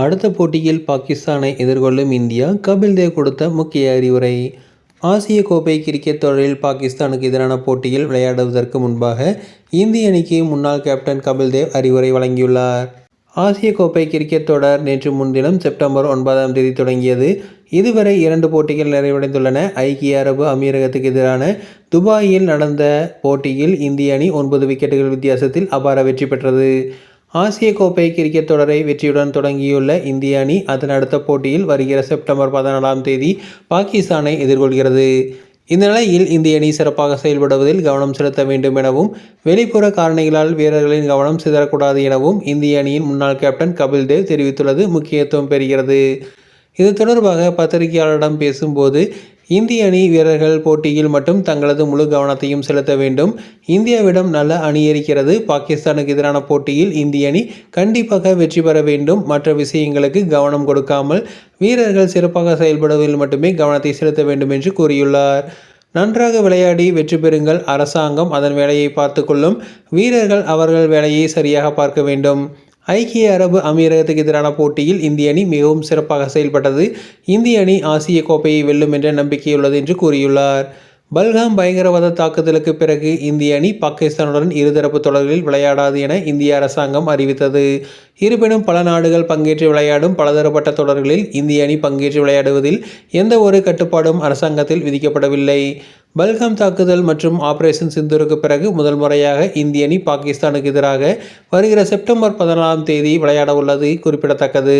அடுத்த போட்டியில் பாகிஸ்தானை எதிர்கொள்ளும் இந்தியா கபில் தேவ் கொடுத்த முக்கிய அறிவுரை. ஆசிய கோப்பை கிரிக்கெட் தொடரில் பாகிஸ்தானுக்கு எதிரான போட்டியில் விளையாடுவதற்கு முன்பாக இந்திய அணிக்கு முன்னாள் கேப்டன் கபில் தேவ் அறிவுரை வழங்கியுள்ளார். ஆசிய கோப்பை கிரிக்கெட் தொடர் நேற்று முன்தினம் செப்டம்பர் ஒன்பதாம் தேதி தொடங்கியது. இதுவரை இரண்டு போட்டிகள் நிறைவடைந்துள்ளன. ஐக்கிய அரபு அமீரகத்துக்கு எதிரான துபாயில் நடந்த போட்டியில் இந்திய அணி ஒன்பது விக்கெட்டுகள் வித்தியாசத்தில் அபார வெற்றி பெற்றது. ஆசிய கோப்பை கிரிக்கெட் தொடரை வெற்றியுடன் தொடங்கியுள்ள இந்திய அணி அதன் அடுத்த போட்டியில் வருகிற செப்டம்பர் பதினாலாம் தேதி பாகிஸ்தானை எதிர்கொள்கிறது. இந்த நிலையில் இந்திய அணி சிறப்பாக செயல்படுவதில் கவனம் செலுத்த வேண்டும் எனவும் வெளிப்புற காரணிகளால் வீரர்களின் கவனம் சிதறக்கூடாது எனவும் இந்திய அணியின் முன்னாள் கேப்டன் கபில் தேவ் தெரிவித்துள்ளது முக்கியத்துவம் பெறுகிறது. இது தொடர்பாக பத்திரிகையாளரிடம் பேசும்போது இந்திய அணி வீரர்கள் போட்டியில் மட்டும் தங்களது முழு கவனத்தையும் செலுத்த வேண்டும். இந்தியாவிடம் நல்ல அணி இருக்கிறது. பாகிஸ்தானுக்கு எதிரான போட்டியில் இந்திய அணி கண்டிப்பாக வெற்றி பெற வேண்டும். மற்ற விஷயங்களுக்கு கவனம் கொடுக்காமல் வீரர்கள் சிறப்பாக செயல்படுவதில் மட்டுமே கவனத்தை செலுத்த வேண்டும் என்று கூறியுள்ளார். நன்றாக விளையாடி வெற்றி பெறுங்கள். அரசாங்கம் அதன் வேலையை பார்த்து கொள்ளும். வீரர்கள் அவர்கள் வேலையை சரியாக பார்க்க வேண்டும். ஐக்கிய அரபு அமீரகத்துக்கு எதிரான போட்டியில் இந்திய அணி மிகவும் சிறப்பாக செயல்பட்டது. இந்திய அணி ஆசிய கோப்பையை வெல்லும் என்ற நம்பிக்கையுள்ளது என்று கூறியுள்ளார். பல்காம் பயங்கரவாத தாக்குதலுக்கு பிறகு இந்திய அணி பாகிஸ்தானுடன் இருதரப்பு தொடர்களில் விளையாடாது என இந்திய அரசாங்கம் அறிவித்தது. இருப்பினும் பல நாடுகள் பங்கேற்று விளையாடும் பலதரப்பட்ட தொடர்களில் இந்திய அணி பங்கேற்று விளையாடுவதில் எந்த ஒரு கட்டுப்பாடும் அரசாங்கத்தில் விதிக்கப்படவில்லை. பல்காம் தாக்குதல் மற்றும் ஆபரேஷன் சிந்தூருக்கு பிறகு முதல் முறையாக இந்திய அணி பாகிஸ்தானுக்கு எதிராக வருகிற செப்டம்பர் பதினாலாம் தேதி விளையாட உள்ளது குறிப்பிடத்தக்கது.